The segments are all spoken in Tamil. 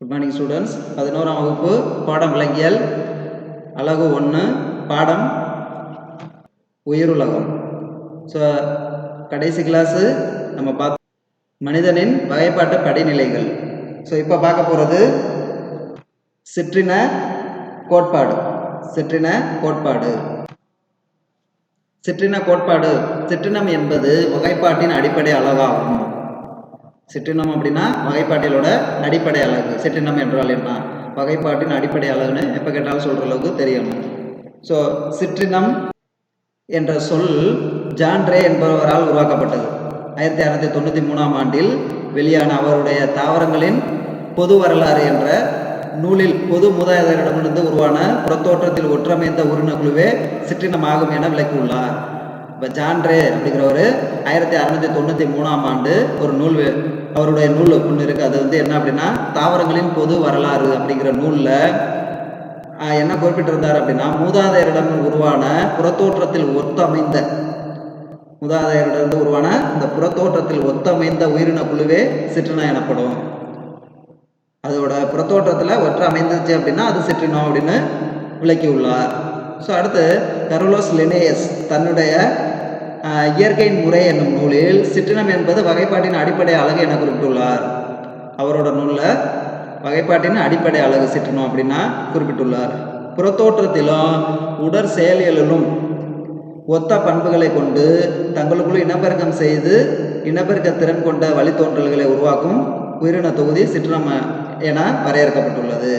குட் மார்னிங் ஸ்டூடெண்ட்ஸ் பதினோராம் வகுப்பு பாடம் விலங்கியல் அழகு ஒன்று பாடம் உயிருலகம். ஸோ கடைசி கிளாஸு நம்ம பார்த்து மனிதனின் வகைப்பாட்டு படிநிலைகள். ஸோ இப்போ பார்க்க போகிறது சிற்றின கோட்பாடு. சிற்றின கோட்பாடு. சிற்றின கோட்பாடு சிற்றினம் என்பது வகைப்பாட்டின் அடிப்படை அழகாகும். சிற்றினம் அப்படின்னா வகைப்பாட்டிலோட அடிப்படை அழகு. சிற்றினம் என்றால் என்ன? வகைப்பாட்டின் அடிப்படை அழகுன்னு எப்போ கேட்டாலும் சொல்கிற அளவுக்கு தெரியணும். ஸோ சிற்றினம் என்ற சொல் ஜான்ரே என்பவரால் உருவாக்கப்பட்டது. ஆயிரத்தி அறுநூத்தி தொண்ணூற்றி மூணாம் ஆண்டில் வெளியான அவருடைய தாவரங்களின் பொது வரலாறு என்ற நூலில் பொது முதலிடமிருந்து உருவான புறத்தோற்றத்தில் ஒற்றமைந்த உருணக்குழுவே சிற்றினம் ஆகும் என விளக்கியுள்ளார். இப்போ ஜான்ரே அப்படிங்கிறவர் ஆயிரத்தி அறுநூத்தி தொண்ணூற்றி மூணாம் ஆண்டு ஒரு நூல் அவருடைய நூல் ஒன்று இருக்குது அது வந்து என்ன அப்படின்னா தாவரங்களின் பொது வரலாறு அப்படிங்கிற நூலில் என்ன குறிப்பிட்டிருந்தார் அப்படின்னா மூதாதையரிடம் உருவான புறத்தோற்றத்தில் ஒத்தமைந்த மூதாதையரிடம் உருவான இந்த புறத்தோற்றத்தில் ஒத்தமைந்த உயிரின குழுவே சிற்றினம் எனப்படும். அதோட புறத்தோற்றத்தில் ஒற்றை அமைந்துச்சு அப்படின்னா அது சிற்றினம் அப்படின்னு விளக்கியுள்ளார். ஸோ அடுத்து கரோலோஸ் லினேயஸ் தன்னுடைய இயற்கையின் முறை என்னும் நூலில் சிற்றினம் என்பது வகைப்பாட்டின் அடிப்படை அழகு என குறிப்பிட்டுள்ளார். அவரோட நூலில் வகைப்பாட்டின் அடிப்படை அழகு சிற்றினம் அப்படின்னா குறிப்பிட்டுள்ளார். புறத்தோற்றத்திலும் உடற் செயலியலிலும் ஒத்த பண்புகளை கொண்டு தங்களுக்குள் இனப்பெருக்கம் செய்து இனப்பெருக்க திறன் கொண்ட வழித்தோன்றல்களை உருவாக்கும் உயிரின தொகுதி சிற்றினம் என வரையறுக்கப்பட்டுள்ளது.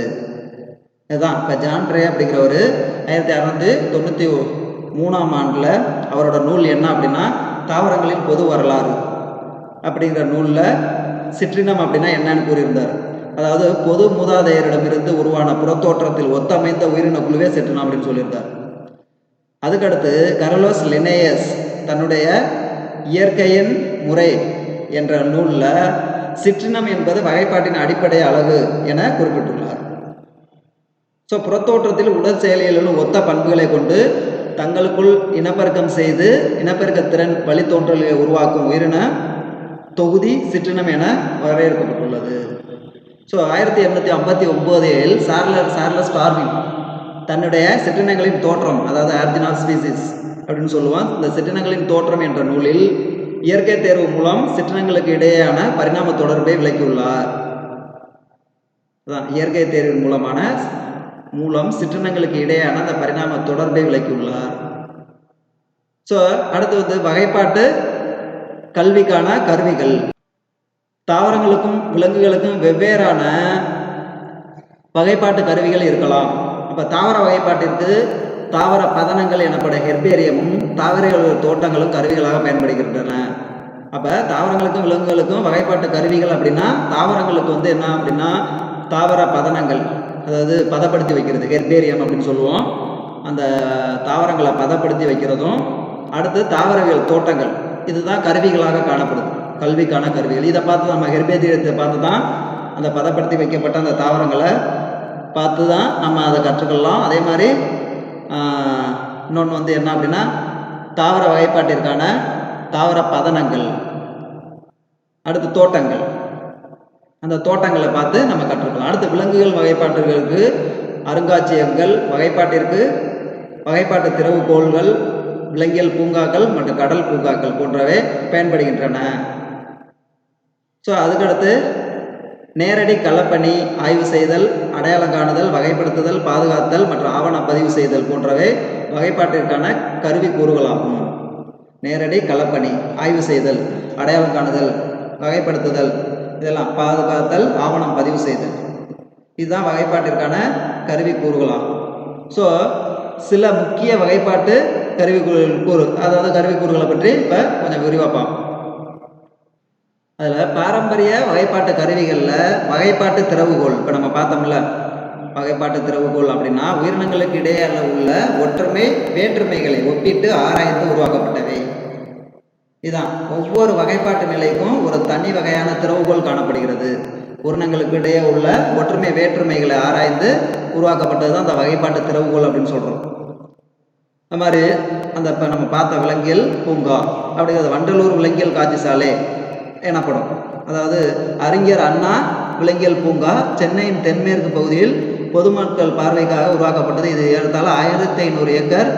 இதுதான். இப்போ ஜான்ட்ரே அப்படிங்கிறவர் ஆயிரத்தி அறநூற்றி தொண்ணூற்றி மூணாம் ஆண்டில் அவரோட நூல் என்ன அப்படின்னா தாவரங்களின் பொது வரலாறு அப்படிங்கிற நூலில் சிற்றினம் அப்படின்னா என்னன்னு கூறியிருந்தார். அதாவது பொது மூதாதையரிடமிருந்து உருவான புறத்தோற்றத்தில் ஒத்தமைந்த உயிரின குழுவே சிற்றினம் அப்படின்னு சொல்லியிருந்தார். அதுக்கடுத்து கரலோஸ் லினேயஸ் தன்னுடைய இயற்கையின் முறை என்ற நூலில் சிற்றினம் என்பது வகைப்பாட்டின் அடிப்படை அழகு என குறிப்பிட்டுள்ளார். ஸோ புறத்தோற்றத்தில் உடல் செயலியலும் ஒத்த பண்புகளை கொண்டு தங்களுக்குள் இனப்பெருக்கம் செய்து இனப்பெருக்கத்திறன் வழித்தோன்றல்களை உருவாக்கும் உயிரின தொகுதி சிற்றினம் என வரையறுக்கப்பட்டுள்ளது ஸோ ஆயிரத்தி எண்ணூற்றி ஐம்பத்தி ஒம்போதில் சார்லர் சார்லஸ் டார்வின் தன்னுடைய சிற்றினங்களின் தோற்றம் அதாவது ஆர்ஜின் ஸ்பீசிஸ் அப்படின்னு சொல்லுவான். இந்த சிற்றினங்களின் தோற்றம் என்ற நூலில் இயற்கை தேர்வு மூலம் சிற்றினங்களுக்கு இடையேயான பரிணாம தொடர்பை விளக்கியுள்ளார். இயற்கை தேர்வின் மூலமான மூலம் சிற்றினங்களுக்கு இடையேயான அந்த பரிணாம தொடர்பை விளக்கியுள்ளார். ஸோ அடுத்து வந்து வகைப்பாட்டு கல்விக்கான கருவிகள். தாவரங்களுக்கும் விலங்குகளுக்கும் வெவ்வேறான வகைப்பாட்டு கருவிகள் இருக்கலாம். அப்போ தாவர வகைப்பாட்டிற்கு தாவர பதனங்கள் எனப்படும் ஹெர்பேரியமும் தாவரங்கள் தோட்டங்களும் கருவிகளாக பயன்படுகின்றன. அப்போ தாவரங்களுக்கும் விலங்குகளுக்கும் வகைப்பாட்டு கருவிகள் அப்படின்னா தாவரங்களுக்கு வந்து என்ன அப்படின்னா தாவர பதனங்கள். அதாவது பதப்படுத்தி வைக்கிறது ஹெர்பேரியம் அப்படின்னு சொல்லுவோம். அந்த தாவரங்களை பதப்படுத்தி வைக்கிறதும் அடுத்து தாவரவியல் தோட்டங்கள். இதுதான் கருவிகளாக காணப்படுது. கல்விக்கான கருவிகள். இதை பார்த்து நம்ம ஹெர்பேரியத்தை பார்த்து தான் அந்த பதப்படுத்தி வைக்கப்பட்ட அந்த தாவரங்களை பார்த்து தான் நம்ம அதை கற்றுக்கொள்ளலாம். அதே மாதிரி இன்னொன்று வந்து என்ன அப்படின்னா தாவர வகைப்பாட்டிற்கான தாவர பதனங்கள் அடுத்து தோட்டங்கள். அந்த தோட்டங்களை பார்த்து நம்ம கற்று விலங்குகள் வகைப்பாட்டுகளுக்கு அருங்காட்சியகங்கள் வகைப்பாட்டிற்கு வகைப்பாட்டு திறவுகோள்கள் விலங்கியல் பூங்காக்கள் மற்றும் கடல் பூங்காக்கள் போன்றவை பயன்படுகின்றன. ஸோ அதுக்கடுத்து நேரடி களப்பணி ஆய்வு செய்தல் அடையாளம் காணுதல் வகைப்படுத்துதல் பாதுகாத்தல் மற்றும் ஆவண பதிவு செய்தல் போன்றவை வகைப்பாட்டிற்கான கருவி கூறுகளாகும். நேரடி களப்பணி ஆய்வு செய்தல் அடையாளம் காணுதல் வகைப்படுத்துதல் இதெல்லாம் பாதுகாத்தல் ஆவணம் பதிவு செய்தல். இதுதான் வகைப்பாட்டிற்கான கருவி கூறுகளாகும் ஸோ சில முக்கிய வகைப்பாட்டு கருவி கூறு அதாவது கருவி கூறுகளை பற்றி இப்போ கொஞ்சம் விரிவாக பார்ப்போம் அதில் பாரம்பரிய வகைப்பாட்டு கருவிகளில் வகைப்பாட்டு திறவுகோள் இப்போ நம்ம பார்த்தோம்ல வகைப்பாட்டு திறவுகோள் அப்படின்னா உயிரினங்களுக்கு இடையே உள்ள ஒற்றுமை வேற்றுமைகளை ஒப்பிட்டு ஆராய்ந்து உருவாக்கப்பட்டவை. இதுதான் ஒவ்வொரு வகைப்பாட்டு நிலைக்கும் ஒரு தனி வகையான திறவுகோள் காணப்படுகிறது. உயிரினங்களுக்கு இடையே உள்ள ஒற்றுமை வேற்றுமைகளை ஆராய்ந்து உருவாக்கப்பட்டது தான் அந்த வகைப்பாட்டு திறவுகோல் அப்படின்னு சொல்கிறோம் அது மாதிரி அந்த இப்போ நம்ம பார்த்த விலங்கியல் பூங்கா அப்படிங்கிறது வண்டலூர் விலங்கியல் காட்சி சாலை எனப்படும். அதாவது அறிஞர் அண்ணா விலங்கியல் பூங்கா சென்னையின் தென்மேற்கு பகுதியில் பொதுமக்கள் பார்வைக்காக உருவாக்கப்பட்டது. இது ஏறத்தாழ ஆயிரத்தி ஐநூறு ஏக்கர்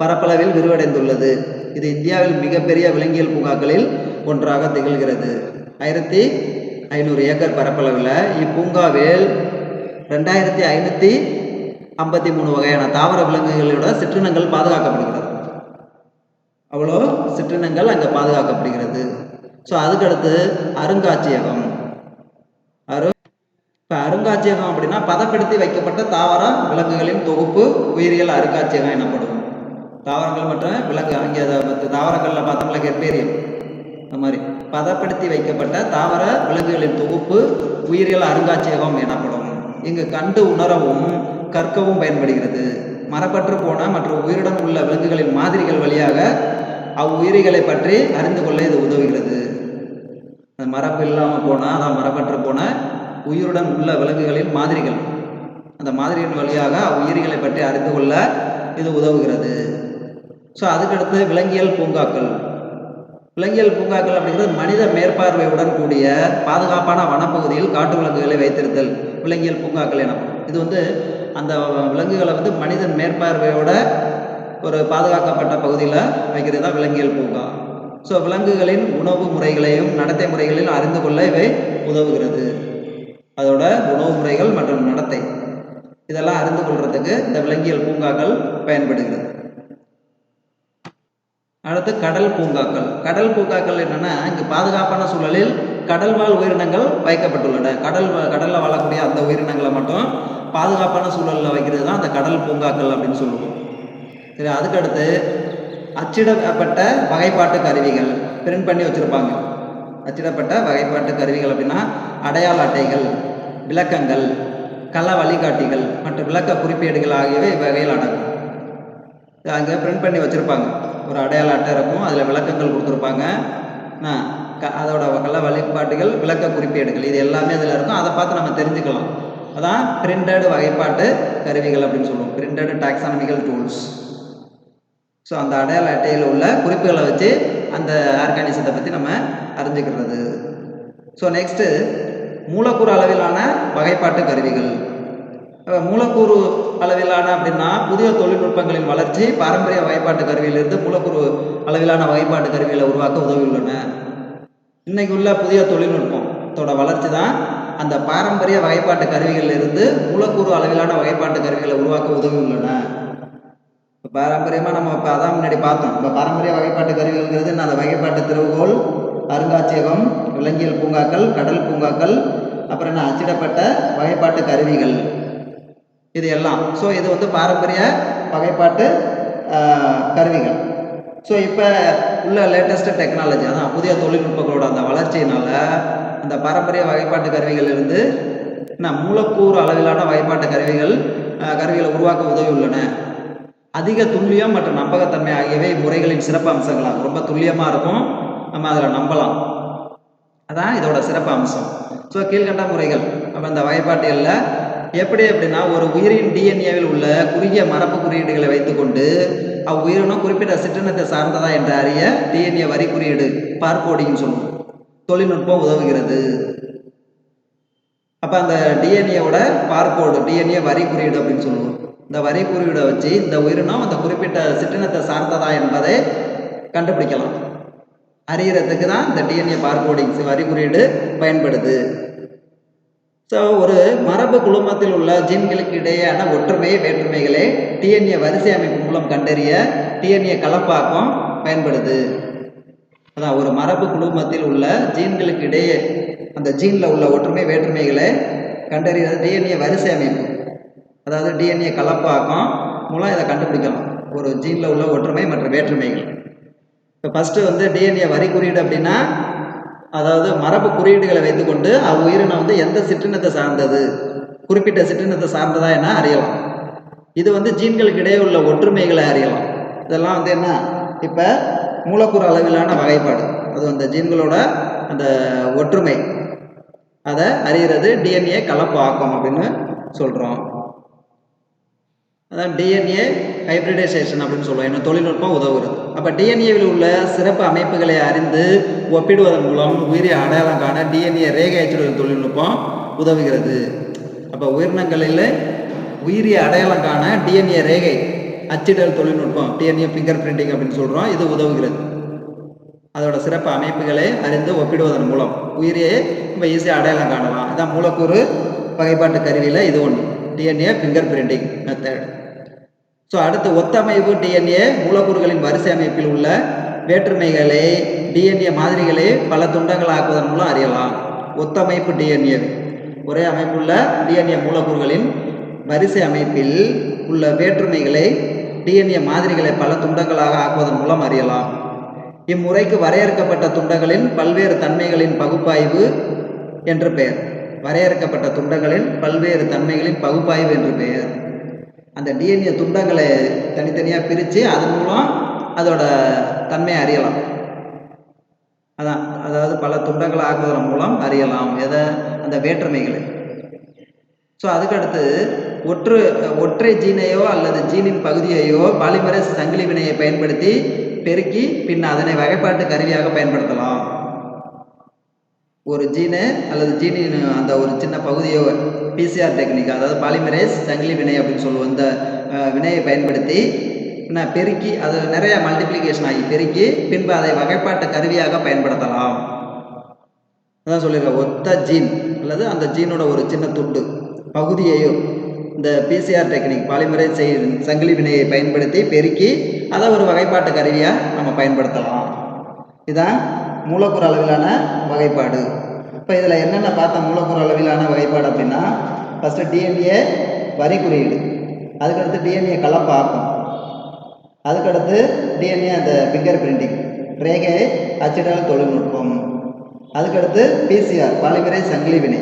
பரப்பளவில் விரிவடைந்துள்ளது. இது இந்தியாவில் மிகப்பெரிய விலங்கியல் பூங்காக்களில் ஒன்றாக திகழ்கிறது. ஆயிரத்தி ஐநூறு ஏக்கர் பரப்பளவில் இப்பூங்காவில் ரெண்டாயிரத்தி ஐநூற்றி ஐம்பத்தி மூணு வகையான தாவர விலங்குகளோட சிற்றினங்கள் பாதுகாக்கப்படுகிறது. அவ்வளோ சிற்றினங்கள் அங்கே பாதுகாக்கப்படுகிறது. ஸோ அதுக்கடுத்து அருங்காட்சியகம். அரு இப்போ அருங்காட்சியகம் அப்படின்னா பதப்படுத்தி வைக்கப்பட்ட தாவர விலங்குகளின் தொகுப்பு உயிரியல் அருங்காட்சியகம் எனப்படும். தாவரங்கள் மற்றும் விலங்கு அங்கே அதை தாவரங்களில் பார்த்தோம்ல கெர்பேரியம் இந்த மாதிரி பதப்படுத்தி வைக்கப்பட்ட தாவர விலங்குகளின் தொகுப்பு உயிரியல் அருங்காட்சியகம் எனப்படும். இங்கு கண்டு உணரவும் கற்கவும் பயன்படுகிறது. மரப்பற்று போன மற்றும் உயிருடன் உள்ள விலங்குகளின் மாதிரிகள் வழியாக அவ்வுயிரிகளை பற்றி அறிந்து கொள்ள இது உதவுகிறது. அந்த மரப்பு இல்லாமல் போனால் அதான் மரப்பற்று போன உயிருடன் உள்ள விலங்குகளின் மாதிரிகள். அந்த மாதிரியின் வழியாக அவ்வுயிரிகளை பற்றி அறிந்து கொள்ள இது உதவுகிறது. ஸோ அதுக்கடுத்து விலங்கியல் பூங்காக்கள். விலங்கியல் பூங்காக்கள் அப்படிங்கிறது மனித மேற்பார்வையுடன் கூடிய பாதுகாப்பான வனப்பகுதியில் காட்டு விலங்குகளை வைத்திருத்தல் விலங்கியல் பூங்காக்கள் எனப்படும். இது வந்து அந்த விலங்குகளை வந்து மனிதன் மேற்பார்வையோட ஒரு பாதுகாக்கப்பட்ட பகுதியில் வைக்கிறது தான் விலங்கியல் பூங்கா. ஸோ விலங்குகளின் உணவு முறைகளையும் நடத்தை முறைகளையும் அறிந்து கொள்ள இவை உதவுகிறது. அதோட உணவு முறைகள் மற்றும் நடத்தை. இதெல்லாம் அறிந்து கொள்றதுக்கு இந்த விலங்கியல் பூங்காக்கள் பயன்படுகிறது. அடுத்து கடல் பூங்காக்கள். கடல் பூங்காக்கள் என்னென்னா இங்கே பாதுகாப்பான சூழலில் கடல்வாழ் உயிரினங்கள் வைக்கப்பட்டுள்ளன. கடல் வா- வாழக்கூடிய அந்த உயிரினங்களை மட்டும் பாதுகாப்பான சூழலில் வைக்கிறது தான் அந்த கடல் பூங்காக்கள் அப்படின்னு சொல்லுவோம். சரி அதுக்கடுத்து அச்சிடப்பட்ட வகைப்பாட்டு கருவிகள் பிரிண்ட் பண்ணி வச்சுருப்பாங்க. அச்சிடப்பட்ட வகைப்பாட்டு கருவிகள் அப்படின்னா அடையாள அட்டைகள் விளக்கங்கள் கள வழிகாட்டிகள் மற்றும் விளக்க குறிப்பேடுகள் ஆகியவை இவ்வகையில் அடங்கும் அங்கே பிரிண்ட் பண்ணி வச்சுருப்பாங்க. ஒரு அடையாள அட்டை இருக்கும். அதில் விளக்கங்கள் கொடுத்துருப்பாங்க. க அதோட கள வழிபாட்டுகள் விளக்க குறிப்பேடுகள் இது எல்லாமே அதில் இருக்கும். அதை பார்த்து நம்ம தெரிஞ்சுக்கலாம். அதான் பிரிண்டட் வகைப்பாட்டு கருவிகள் அப்படின்னு சொல்லுவோம். பிரிண்டட் டாக்ஸானமிக்கல் டூல்ஸ் ஸோ அந்த அடையாள அட்டையில் உள்ள குறிப்புகளை வச்சு அந்த ஆர்கானிசத்தை பற்றி நம்ம அறிஞ்சுக்கிறது. ஸோ நெக்ஸ்ட்டு மூலக்கூறு அளவிலான வகைப்பாட்டு கருவிகள். மூலக்கூறு அளவிலான அப்படின்னா புதிய தொழில்நுட்பங்களின் வளர்ச்சி பாரம்பரிய வகைப்பாட்டு கருவியிலிருந்து மூலக்கூறு அளவிலான வகைப்பாட்டு கருவிகளை உருவாக்க உதவியுள்ளன. இன்னைக்கு உள்ள புதிய தொழில்நுட்பத்தோட வளர்ச்சி தான் அந்த பாரம்பரிய வகைப்பாட்டு கருவிகளிலிருந்து மூலக்கூறு அளவிலான வகைப்பாட்டு கருவிகளை உருவாக்க உதவியுள்ளன. இப்போ பாரம்பரியமாக நம்ம இப்போ அதான் முன்னாடி பார்த்தோம். இப்போ பாரம்பரிய வகைப்பாட்டு கருவிகள்ங்கிறது நான் அந்த வகைப்பாட்டு திறவுகோல் அருங்காட்சியகம் விலங்கியல் பூங்காக்கள் கடல் பூங்காக்கள் அப்புறம் என்ன? அச்சிடப்பட்ட வகைப்பாட்டு கருவிகள். இது எல்லாம் ஸோ இது வந்து பாரம்பரிய வகைப்பாட்டு கருவிகள். ஸோ இப்போ உள்ள லேட்டஸ்ட் டெக்னாலஜி அதான் புதிய தொழில்நுட்பங்களோட அந்த வளர்ச்சியினால அந்த பாரம்பரிய வகைப்பாட்டு கருவிகள் இருந்து என்ன மூலக்கூறு அளவிலான வகைப்பாட்டு கருவிகள் கருவிகளை உருவாக்க உதவியுள்ளன. அதிக துல்லியம் மற்றும் நம்பகத்தன்மை ஆகியவை முறைகளின் சிறப்பு அம்சங்களாகும் ரொம்ப துல்லியமாக இருக்கும். நம்ம அதில் நம்பலாம். அதான் இதோட சிறப்பு அம்சம். ஸோ கீழ்கண்ட முறைகள். அப்போ இந்த வகைப்பாட்டியலில் எப்படி அப்படின்னா ஒரு உயிரின் டிஎன்ஏவில் உள்ள குறுகிய மரபு குறியீடுகளை வைத்துக்கொண்டு அவ்வுயிரினம் குறிப்பிட்ட சிற்றினத்தை சார்ந்ததா என்று அறிய டிஎன்ஏ வரி குறியீடு பார்கோடிங்னு சொல்லுவோம். தொழில்நுட்பம் உதவுகிறது. அப்போ அந்த டிஎன்ஏவோட பார்கோடு டிஎன்ஏ வரி குறியீடு அப்படின்னு சொல்லுவோம். இந்த வரி குறியீடை வச்சு இந்த உயிரினம் அந்த குறிப்பிட்ட சிற்றினத்தை சார்ந்ததா என்பதை கண்டுபிடிக்கலாம். அறியறதுக்கு தான் இந்த டிஎன்ஏ பார்கோடிங்ஸ் வரி குறியீடு பயன்படுது. ஸோ ஒரு மரபு குழுமத்தில் உள்ள ஜீன்களுக்கு இடையேயான ஒற்றுமை வேற்றுமைகளை டிஎன்ஏ வரிசை அமைப்பு மூலம் கண்டறிய டிஎன்ஏ கலப்பாக்கம் பயன்படுது. அதான் ஒரு மரபு குழுமத்தில் உள்ள ஜீன்களுக்கு இடையே அந்த ஜீனில் உள்ள ஒற்றுமை வேற்றுமைகளை கண்டறியறது டிஎன்ஏ வரிசை அமைப்பு அதாவது டிஎன்ஏ கலப்பாக்கம் மூலம் இதை கண்டுபிடிக்கலாம். ஒரு ஜீனில் உள்ள ஒற்றுமை மற்றும் வேற்றுமைகள். இப்போ ஃபஸ்ட்டு வந்து டிஎன்ஏ வரி குறியீடு அப்படின்னா அதாவது மரபு குறியீடுகளை வைத்துக்கொண்டு அவ்வுயிரினம் வந்து எந்த சிற்றினத்தை சார்ந்தது? குறிப்பிட்ட சிற்றினத்தை சார்ந்ததா என அறியலாம். இது வந்து ஜீன்களுக்கு இடையே உள்ள ஒற்றுமைகளை அறியலாம். இதெல்லாம் வந்து என்ன? இப்போ மூலக்கூறு அளவிலான வகைப்பாடு. அது அந்த ஜீன்களோட அந்த ஒற்றுமை. அதை அறிகிறது டிஎன்ஏ கலப்பு ஆக்கம் அப்படின்னு சொல்கிறோம் அதான் டிஎன்ஏ ஹைப்ரிடைசேஷன் அப்படின்னு சொல்லுவோம். என்ன தொழில்நுட்பம் உதவுகிறது அப்போ டிஎன்ஏவில் உள்ள சிறப்பு அமைப்புகளை அறிந்து ஒப்பிடுவதன் மூலம் உயிரி அடையாளம் காண டிஎன்ஏ ரேகை அச்சிடுதல் தொழில்நுட்பம் உதவுகிறது. அப்போ உயிரினங்களில் உயிரி அடையாளம் காண டிஎன்ஏ ரேகை அச்சிடல் தொழில்நுட்பம் டிஎன்ஏ ஃபிங்கர் பிரிண்டிங் அப்படின்னு சொல்கிறோம் இது உதவுகிறது. அதோட சிறப்பு அமைப்புகளை அறிந்து ஒப்பிடுவதன் மூலம் உயிரியை நம்ம ஈஸியாக அடையாளம் காணலாம். அதான் மூலக்கூறு வகைப்பாட்டு கருவியில் இது ஒன்று DNA finger printing method so அடுத்து ஒத்தமைவு டிஎன்ஏ மூலக்கூறுகளின் வரிசை அமைப்பில் உள்ள வேற்றுமைகளை டிஎன்ஏ மாதிரிகளை பல துண்டங்களாக்குவதன் மூலம் அறியலாம். ஒத்தமைப்பு டிஎன்ஏ ஒரே அமைப்புள்ள டிஎன்ஏ மூலக்கூறுகளின் வரிசை அமைப்பில் உள்ள வேற்றுமைகளை டிஎன்ஏ மாதிரிகளை பல துண்டங்களாக ஆக்குவதன் மூலம் அறியலாம். இம்முறைக்கு வரையறுக்கப்பட்ட துண்டங்களின் பல்வேறு தன்மைகளின் பகுப்பாய்வு என்று பெயர். வரையறுக்கப்பட்ட துண்டங்களின் பல்வேறு தன்மைகளின் பகுப்பாய்வு என்று பெயர். அந்த டிஎன்ஏ துண்டங்களை தனித்தனியாக பிரித்து அதன் மூலம் அதோட தன்மையை அறியலாம். அதான் அதாவது பல துண்டங்களை ஆக்குவதன் மூலம் அறியலாம் எதை அந்த வேற்றுமைகளை. ஸோ அதுக்கடுத்து ஒற்று ஒற்றை ஜீனையோ அல்லது ஜீனின் பகுதியையோ பாலிமரஸ் சங்கிலி வினையை பயன்படுத்தி பெருக்கி பின் அதனை வகைப்பாட்டு கருவியாக பயன்படுத்தலாம். ஒரு ஜீனு அல்லது ஜீனின் அந்த ஒரு சின்ன பகுதியோ பிசிஆர் டெக்னிக் அதாவது பாலிமரேஸ் சங்கிலி வினை அப்படின்னு சொல்லுவோம் இந்த வினையை பயன்படுத்தி நான் பெருக்கி அது நிறைய மல்டிப்ளிகேஷன் ஆகி பெருக்கி பின்பு அதை வகைப்பாட்டு கருவியாக பயன்படுத்தலாம். அதான் சொல்லியிருக்கேன் ஒத்த ஜீன் அல்லது அந்த ஜீனோட ஒரு சின்ன துண்டு பகுதியையோ இந்த பிசிஆர் டெக்னிக் பாலிமரேஸ் செய் சங்கிலி வினையை பயன்படுத்தி பெருக்கி அதை ஒரு வகைப்பாட்டு கருவியாக நம்ம பயன்படுத்தலாம். இதுதான் மூலக்கூறு அளவிலான வகைப்பாடு. இப்போ இதில் என்னென்ன பார்த்தோம் மூலக்கூறு அளவிலான வகைப்பாடு அப்படின்னா ஃபஸ்ட்டு டிஎன்ஏ வரி குறியீடு. அதுக்கடுத்து டிஎன்ஏ கலப்பாக்கம். அதுக்கடுத்து டிஎன்ஏ அந்த ஃபிங்கர் பிரிண்டிங் ரேகை அச்சிடல் தொழில்நுட்பம். அதுக்கடுத்து பிசிஆர் பாலிமரை சங்கிலி வினை.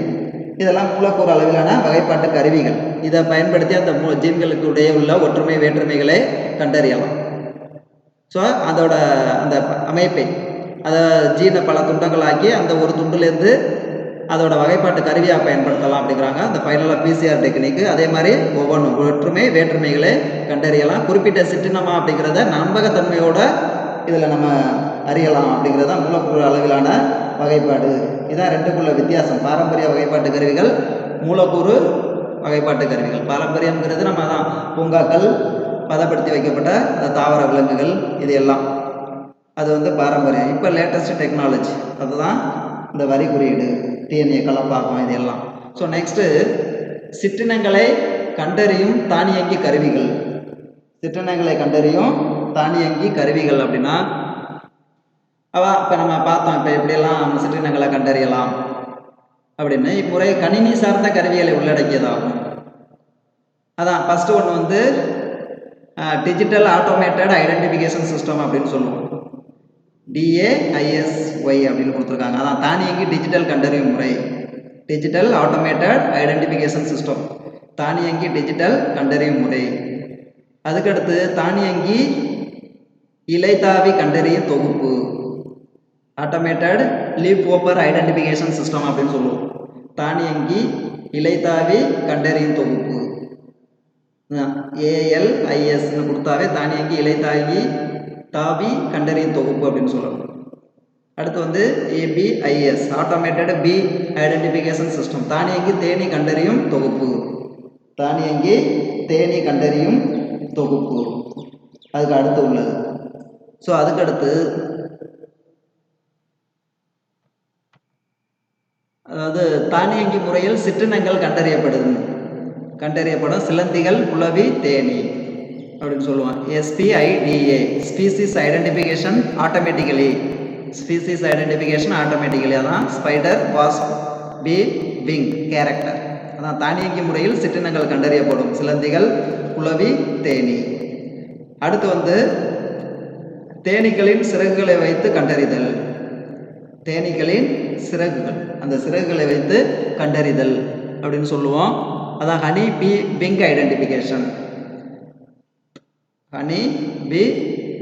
இதெல்லாம் மூலக்கூறு அளவிலான வகைப்பாட்டு கருவிகள் இதை பயன்படுத்தி அந்த மூ ஜீன்களுக்கு இடையே உள்ள ஒற்றுமை வேற்றுமைகளை கண்டறியலாம். ஸோ அதோட அந்த அமைப்பை அதை ஜீனை பல துண்டங்களாக்கி அந்த ஒரு துண்டுலேருந்து அதோட வகைப்பாட்டு கருவியாக பயன்படுத்தலாம் அப்படிங்கிறாங்க. அந்த ஃபைனலாக பிசிஆர் டெக்னிக்கு அதே மாதிரி ஒவ்வொன்றும் ஒற்றுமை வேற்றுமைகளை கண்டறியலாம். குறிப்பிட்ட சிற்றினமா அப்படிங்கிறத நம்பகத்தன்மையோட இதில் நம்ம அறியலாம் அப்படிங்கிறது தான் மூலக்கூறு அளவிலான வகைப்பாடு. இதான் ரெண்டுக்குள்ள வித்தியாசம். பாரம்பரிய வகைப்பாட்டு கருவிகள் மூலக்கூறு வகைப்பாட்டு கருவிகள். பாரம்பரியம்ங்கிறது நம்ம தான் பூங்காக்கள் பதப்படுத்தி வைக்கப்பட்ட அந்த தாவர விலங்குகள் இது எல்லாம். அது வந்து பாரம்பரியம். இப்போ லேட்டஸ்ட் டெக்னாலஜி அதுதான் இந்த வரி குறியீடு டிஎன்ஏ கலப்பாக்கம் இது எல்லாம் ஸோ நெக்ஸ்ட்டு சிற்றினங்களை கண்டறியும் தானியங்கி கருவிகள். சிற்றினங்களை கண்டறியும் தானியங்கி கருவிகள் அப்படின்னா அவ இப்போ நம்ம பார்த்தோம் இப்போ எப்படியெல்லாம் நம்ம சிற்றினங்களை கண்டறியலாம் அப்படின்னு. இம்முறை கணினி சார்ந்த கருவிகளை உள்ளடக்கியதாகும். அதான் ஃபஸ்ட்டு ஒன்று வந்து டிஜிட்டல் ஆட்டோமேட்டட் ஐடென்டிஃபிகேஷன் சிஸ்டம் அப்படின்னு சொல்லுவோம். டிஏஐஎஸ்ஒய் அப்படின்னு கொடுத்துருக்காங்க. அதான் தானியங்கி டிஜிட்டல் கண்டறிவு முறை. டிஜிட்டல் ஆட்டோமேட்டட் ஐடென்டிஃபிகேஷன் சிஸ்டம் தானியங்கி டிஜிட்டல் கண்டறிவு முறை. அதுக்கடுத்து தானியங்கி இலைத்தாவி கண்டறியும் தொகுப்பு. ஆட்டோமேட்டட் லீப் ஓப்பர் ஐடென்டிஃபிகேஷன் சிஸ்டம் அப்படின்னு சொல்லுவோம். தானியங்கி இலைத்தாவி கண்டறியும் தொகுப்பு. ஏஎல்ஐஎஸ்ன்னு கொடுத்தாவே தானியங்கி இலைத்தாவி டாபி கண்டறியும் தொகுப்பு அப்படின்னு சொல்லணும் அடுத்து வந்து ABIS automated bee identification system தானியங்கி தேனி கண்டறியும் தொகுப்பு. தானியங்கி தேனி கண்டறியும் தொகுப்பு. அதுக்கு அடுத்து உள்ளது. ஸோ அதுக்கு அடுத்து அதாவது தானியங்கி முறையில் சிற்றினங்கள் கண்டறியப்படுது. கண்டறியப்படும் சிலந்திகள் குளவி தேனி. அப்படின்னு சொல்லுவோம் SPIDA species identification automatically species identification automatically அதான் spider wasp bee wing character அதான் தானியங்கி முறையில் சிற்றினங்கள் கண்டறியப்படும். சிலந்திகள் குளவி தேனி. அடுத்து வந்து தேனீக்களின் சிறகுகளை வைத்து கண்டறிதல். தேனீக்களின் சிறகுகள் அந்த சிறகுகளை வைத்து கண்டறிதல் அப்படின்னு சொல்லுவோம். அதான் honey bee ping identification honey bee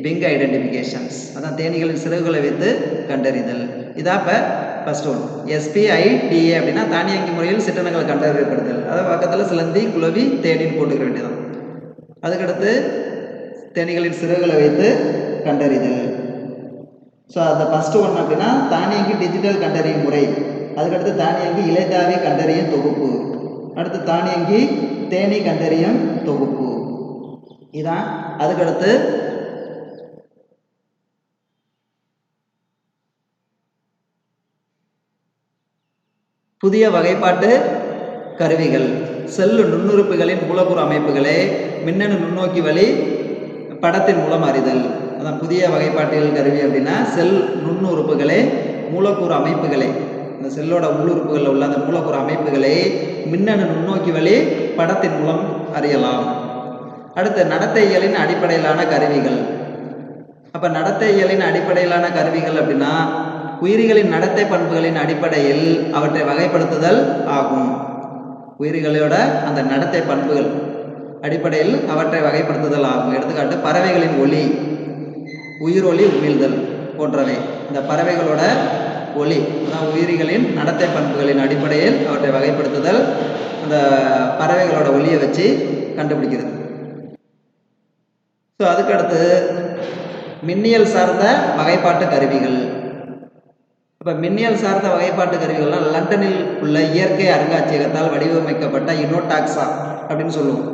பிங் ஐடென்டிஃபிகேஷன்ஸ் அதான் தேனீகளின் சிறகுகளை வைத்து கண்டறிதல். இதான் இப்போ ஃபர்ஸ்ட் ஒன் எஸ்பிஐடிஏ அப்படின்னா தானியங்கி முறையில் சிற்றனங்களை கண்டறியப்படுதல். அதை பக்கத்தில் சிலந்தி குளவி தேனின்னு போட்டுக்க வேண்டியதான் அதுக்கடுத்து தேனிகளின் சிறகுகளை வைத்து கண்டறிதல். ஸோ அந்த ஃபஸ்ட்டு ஒன் அப்படின்னா தானியங்கி டிஜிட்டல் கண்டறியும் முறை. அதுக்கடுத்து தானியங்கி இலைத்தாவி கண்டறியும் தொகுப்பு. அடுத்து தானியங்கி தேனி கண்டறியும் தொகுப்பு. இதான் அதுக்கடுத்து புதிய வகைப்பாட்டு கருவிகள். செல்லு நுண்ணுறுப்புகளின் மூலக்கூறு அமைப்புகளை மின்னணு நுண்ணோக்கி வழி படத்தின் மூலம் அறிதல். அதான் புதிய வகைப்பாட்டியல் கருவி அப்படின்னா செல் நுண்ணுறுப்புகளை மூலக்கூறு அமைப்புகளை. இந்த செல்லோட உள்ளுறுப்புகளில் உள்ள அந்த மூலக்கூறு அமைப்புகளை மின்னணு நுண்ணோக்கி வழி படத்தின் மூலம் அறியலாம். அடுத்து நடத்தைகளின் அடிப்படையிலான கருவிகள். அப்போ நடத்தைகளின் அடிப்படையிலான கருவிகள் அப்படின்னா உயிரிகளின் நடத்தை பண்புகளின் அடிப்படையில் அவற்றை வகைப்படுத்துதல் ஆகும். உயிரிகளோட அந்த நடத்தை பண்புகள் அடிப்படையில் அவற்றை வகைப்படுத்துதல் ஆகும். எடுத்துக்காட்டு பறவைகளின் ஒளி உயிரொலி உமிழ்தல் போன்றவை. இந்த பறவைகளோட ஒளி அதான் உயிரிகளின் நடத்தை பண்புகளின் அடிப்படையில் அவற்றை வகைப்படுத்துதல் அந்த பறவைகளோட ஒளியை வச்சு கண்டுபிடிக்கிறது. ஸோ அதுக்கடுத்து மின்னியல் சார்ந்த வகைப்பாட்டு கருவிகள். இப்போ மின்னியல் சார்ந்த வகைப்பாட்டு கருவிகள்லாம் லண்டனில் உள்ள இயற்கை அருங்காட்சியகத்தால் வடிவமைக்கப்பட்ட இனோடாக்ஸா அப்படின்னு சொல்லுவோம்.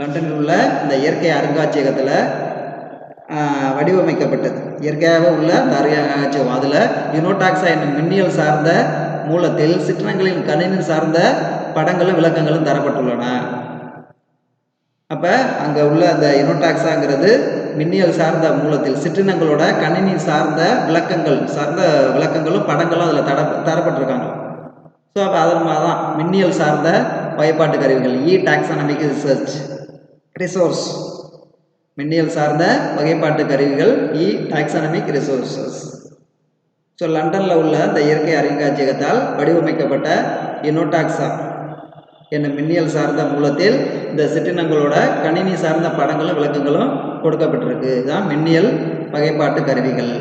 லண்டனில் உள்ள இந்த இயற்கை அருங்காட்சியகத்தில் வடிவமைக்கப்பட்டது. இயற்கையாக உள்ள அந்த அருங்காட்சியகம். அதில் யுனோடாக்ஸா என்னும் மின்னியல் சார்ந்த மூலத்தில் சிற்றங்களின் கணினி சார்ந்த படங்களும் விளக்கங்களும் தரப்பட்டுள்ளன. அப்போ அங்கே உள்ள அந்த இனோடாக்ஸாங்கிறது மின்னியல் சார்ந்த மூலத்தில் சிற்றினங்களோட கணினி சார்ந்த விளக்கங்கள் சார்ந்த விளக்கங்களும் படங்களும் அதில் தட தரப்பட்டிருக்காங்க. ஸோ அப்போ அதன் தான் e மின்னியல் சார்ந்த வகைப்பாட்டு கருவிகள் இ டாக்ஸானமிக் ரிசர்ச் ரிசோர்ஸ் மின்னியல் சார்ந்த வகைப்பாட்டு கருவிகள் இ டாக்ஸானமிக் ரிசோர்சஸ் ஸோ லண்டனில் உள்ள இந்த இயற்கை அருங்காட்சியகத்தால் வடிவமைக்கப்பட்ட இனோடாக்ஸா. என்னும் மின்னியல் சார்ந்த மூலத்தில் இந்த சிற்றினங்களோட கணினி சார்ந்த படங்களும் விளக்கங்களும் கொடுக்கப்பட்டிருக்கு. இதுதான் மின்னியல் வகைப்பாட்டு கருவிகள்.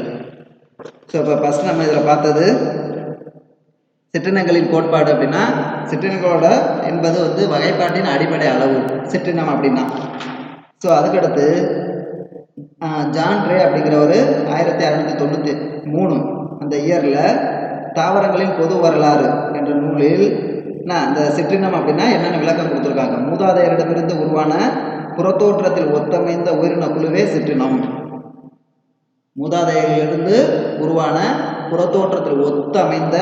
ஸோ இப்போ ஃபஸ்ட் நம்ம இதில் பார்த்தது சிற்றினங்களின் கோட்பாடு அப்படின்னா சிற்றினங்களோட என்பது வந்து வகைப்பாட்டின் அடிப்படை அளவு சிற்றினம் அப்படின்னா. ஸோ அதுக்கடுத்து ஜான் ரே அப்படிங்கிறவர் ஆயிரத்தி அறநூற்றி தொண்ணூற்றி மூணு அந்த இயரில் தாவரங்களின் பொது வரலாறு என்ற நூலில் என்ன அந்த சிற்றினம் அப்படின்னா என்னென்ன விளக்கம் கொடுத்துருக்காங்க? மூதாதையரிடமிருந்து உருவான புறத்தோற்றத்தில் ஒத்தமைந்த உயிரின குழுவே சிற்றினம். மூதாதையரிலிருந்து உருவான புறத்தோற்றத்தில் ஒத்தமைந்த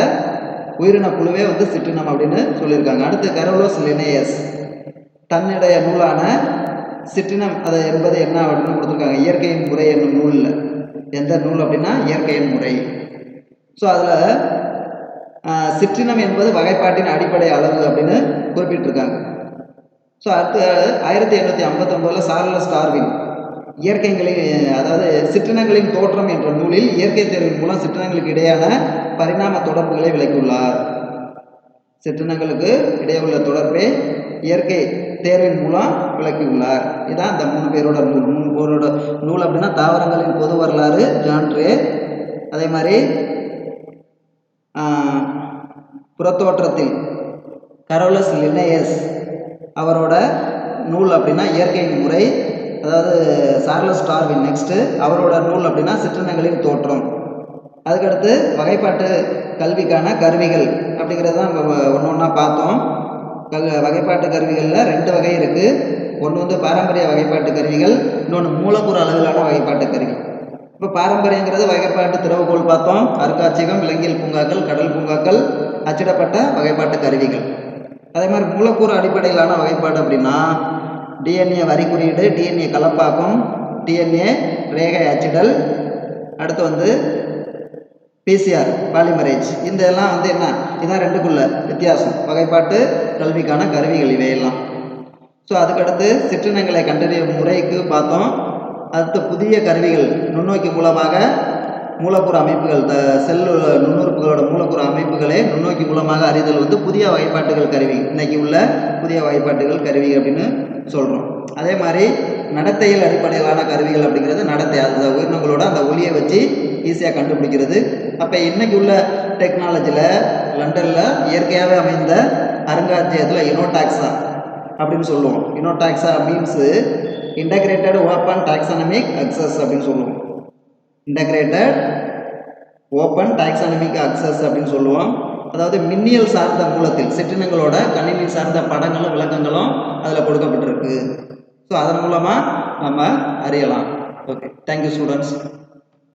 உயிரின குழுவே வந்து சிற்றினம் அப்படின்னு சொல்லியிருக்காங்க. அடுத்து கரோலோஸ் லினேயஸ். தன்னுடைய நூலான சிற்றினம் அதை என்பது என்ன அப்படின்னு கொடுத்துருக்காங்க. இயற்கையின் முறை என்னும் நூலில். எந்த நூல் அப்படின்னா இயற்கையின் முறை. ஸோ அதில் சிற்றினம் என்பது வகைப்பாட்டின் அடிப்படை அளவு அப்படின்னு குறிப்பிட்டிருக்காங்க. ஸோ அடுத்து ஆயிரத்தி எண்ணூற்றி ஐம்பத்தொம்போதில் சார்லஸ் டார்வின் இயற்கைகளின் அதாவது சிற்றினங்களின் தோற்றம் என்ற நூலில் இயற்கை தேர்வின் மூலம் சிற்றினங்களுக்கு இடையான பரிணாம தொடர்புகளை விளக்கியுள்ளார். சிற்றினங்களுக்கு இடையே உள்ள தொடர்பை இயற்கை தேர்வின் மூலம் விளக்கியுள்ளார். இதுதான் இந்த மூணு பேரோட நூல். மூணு பேரோட நூல் அப்படின்னா தாவரங்களின் பொது வரலாறு ஜான்ட்ரே அதே மாதிரி புறத்தோற்றத்தில் கரோலஸ் லினேயஸ் அவரோட நூல் அப்படின்னா இயற்கையின் முறை அதாவது சார்லஸ் டார்வின் நெக்ஸ்ட்டு அவரோட நூல் அப்படின்னா சிற்றினங்களின் தோற்றம். அதுக்கடுத்து வகைப்பாட்டு கல்விக்கான கருவிகள் அப்படிங்கிறது தான் நம்ம ஒன்று ஒன்றா பார்த்தோம். கல் வகைப்பாட்டு கருவிகளில் ரெண்டு வகை இருக்குது ஒன்று வந்து பாரம்பரிய வகைப்பாட்டு கருவிகள் இன்னொன்று மூலக்கூறு அளவிலான வகைப்பாட்டு கருவி. இப்போ பாரம்பரியங்கிறது வகைப்பாட்டு திறவுகோல் பார்த்தோம். அருங்காட்சியகம் விலங்கியல் பூங்காக்கள் கடல் பூங்காக்கள் அச்சிடப்பட்ட வகைப்பாட்டு கருவிகள். அதே மாதிரி மூலக்கூறு அடிப்படையிலான வகைப்பாடு அப்படின்னா டிஎன்ஏ வரி குறியீடு டிஎன்ஏ கலப்பாக்கம் டிஎன்ஏ ரேகை அச்சிடல் அடுத்து வந்து பிசிஆர் பாலிமரேஜ் இந்த எல்லாம் வந்து என்ன? இதான் ரெண்டுக்குள்ள வித்தியாசம். வகைப்பாட்டு கல்விக்கான கருவிகள் இவையெல்லாம். ஸோ அதுக்கடுத்து சிற்றினங்களை கண்டறியும் முறைக்கு பார்த்தோம். அடுத்த புதிய கருவிகள் நுண்ணோக்கி மூலமாக மூலக்கூறு அமைப்புகள் த செல்லு நுண்ணுறுப்புகளோட மூலக்கூறு அமைப்புகளை நுண்ணோக்கி மூலமாக அறிதல் வந்து புதிய வகைப்பாட்டுகள் கருவி. இன்னைக்கு உள்ள புதிய வகைப்பாட்டுகள் கருவி அப்படின்னு சொல்கிறோம் அதே மாதிரி நடத்தையில் அடிப்படையிலான கருவிகள் அப்படிங்கிறது நடத்தை. அந்த உயிரினங்களோட அந்த ஒளியை வச்சு ஈஸியாக கண்டுபிடிக்கிறது. அப்போ இன்றைக்கி உள்ள டெக்னாலஜியில் லண்டனில் இயற்கையாகவே அமைந்த அருங்காட்சியகத்தில் இனோடாக்ஸா அப்படின்னு சொல்லுவோம். INOTAXA means integrated open taxonomic access அப்படின்னு சொல்லுவோம். இன்டகிரேட்டட் ஓப்பன் டாக்ஸானமிக் அக்சஸ் அப்படின்னு சொல்லுவோம். அதாவது மின்னியல் சார்ந்த மூலத்தில் சிற்றினங்களோட கணினி சார்ந்த படங்களும் விளக்கங்களும் அதில் கொடுக்கப்பட்டிருக்கு. ஸோ அதன் மூலமாக நம்ம அறியலாம். Okay thank you students